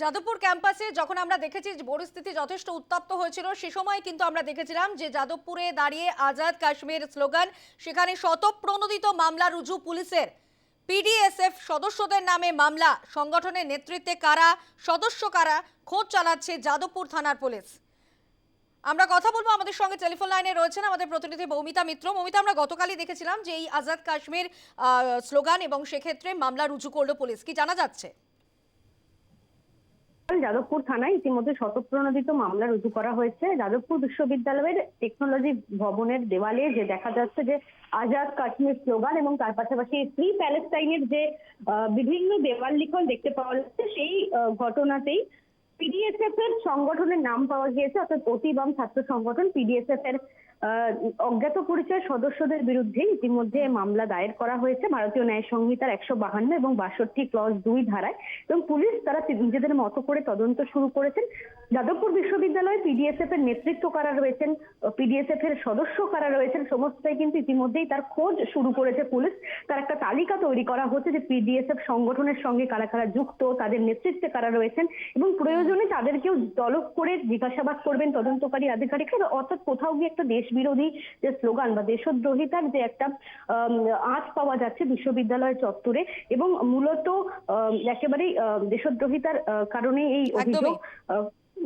যাদবপুর ক্যাম্পাসে যখন আমরা দেখেছি পরিস্থিতি যথেষ্ট উত্তপ্ত হয়েছিল, সে সময় কিন্তু আমরা দেখেছিলাম যে যাদবপুরে দাঁড়িয়ে আজাদ কাশ্মীর স্লোগান, সেখানে শতপ্রণোদিত মামলা রুজু পুলিশের। পিডিএসএফ সদস্যদের নামে মামলা, সংগঠনের নেতৃত্বে কারা, সদস্য কারা, খোঁজ চালাচ্ছে যাদবপুর থানার পুলিশ। আমরা কথা বলব আমাদের সঙ্গে টেলিফোন লাইনে রয়েছেন আমাদের প্রতিনিধি মৌমিতা মিত্র। মৌমিতা, আমরা গতকালই দেখেছিলাম যে এই আজাদ কাশ্মীর স্লোগান এবং সেক্ষেত্রে মামলা রুজু করল পুলিশ। কি জানা যাচ্ছে? যাদবপুর থানায় ইতিমধ্যে শতপ্রণোদিত মামলা রুজু করা হয়েছে। যাদবপুর বিশ্ববিদ্যালয়ের টেকনোলজি ভবনের দেওয়ালে যে দেখা যাচ্ছে যে আজাদ কাশ্মীর স্লোগান এবং তার পাশাপাশি ফ্রি প্যালেস্টাইনের যে বিভিন্ন দেওয়াল লিখন দেখতে পাওয়া যাচ্ছে, সেই ঘটনাতেই পিডিএসএফ এর সংগঠনের নাম পাওয়া গিয়েছে, অর্থাৎ অতি বাম ছাত্র সংগঠন পিডিএসএফ এর অজ্ঞাত পরিচয় সদস্যদের বিরুদ্ধে ইতিমধ্যে মামলা দায়ের করা হয়েছে। ভারতীয় ন্যায় সংহিতার একশো বাহান্ন এবং বাষট্টি ক্লজ দুই ধারায়। এবং পুলিশ তারা নিজেদের মতো করে তদন্ত শুরু করেছেন। যাদবপুর বিশ্ববিদ্যালয়ে পিডিএসএফ এর নেতৃত্ব কারা রয়েছেন পিডিএসএফ এর সদস্য কারা রয়েছেন সমস্তটাই কিন্তু ইতিমধ্যেই তার খোঁজ শুরু করেছে পুলিশ। তার একটা তালিকা তৈরি করা হচ্ছে যে পিডিএসএফ সংগঠনের সঙ্গে কারা কারা যুক্ত, তাদের নেতৃত্বে কারা রয়েছেন এবং প্রয়োজনে তাদেরকেও তলব করে জিজ্ঞাসাবাদ করবেন তদন্তকারী আধিকারিকরা। অর্থাৎ কোথাও গিয়ে একটা দেশ বিরোধী যে স্লোগান বা দেশদ্রোহিতার যে একটা আঁচ পাওয়া যাচ্ছে বিশ্ববিদ্যালয় চত্বরে এবং মূলত একেবারেই দেশদ্রোহিতার কারণে এই অভিযোগ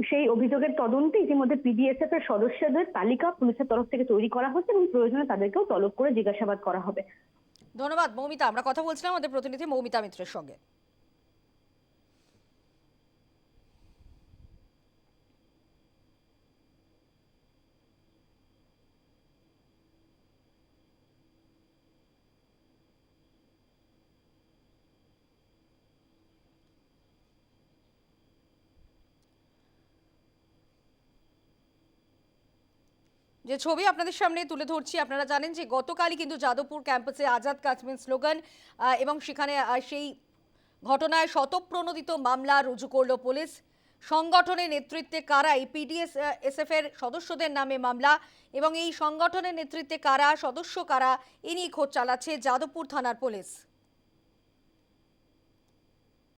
সেই অভিযোগের তদন্তে ইতিমধ্যে পিডিএসএফ এর সদস্যদের তালিকা পুলিশের তরফ থেকে তৈরি করা হচ্ছে এবং প্রয়োজনে তাদেরকেও তলব করে জিজ্ঞাসাবাদ করা হবে। ধন্যবাদ মৌমিতা। আমরা কথা বলছিলাম আমাদের প্রতিনিধি মৌমিতা মিত্রের সঙ্গে। যে ছবি আপনাদের সামনে তুলে ধরছি, আপনারা জানেন যে গতকালই কিন্তু যাদবপুর ক্যাম্পাসে আজাদ কাশ্মীর স্লোগান এবং সেখানে সেই ঘটনায় শতপ্রণোদিত মামলা রুজু করল পুলিশ। সংগঠনের নেতৃত্বে কারা, এই পিডিএস এসএফ এর সদস্যদের নামে মামলা, এবং এই সংগঠনের নেতৃত্বে কারা, সদস্য কারা, এ নিয়ে খোঁজ চালাচ্ছে যাদবপুর থানার পুলিশ।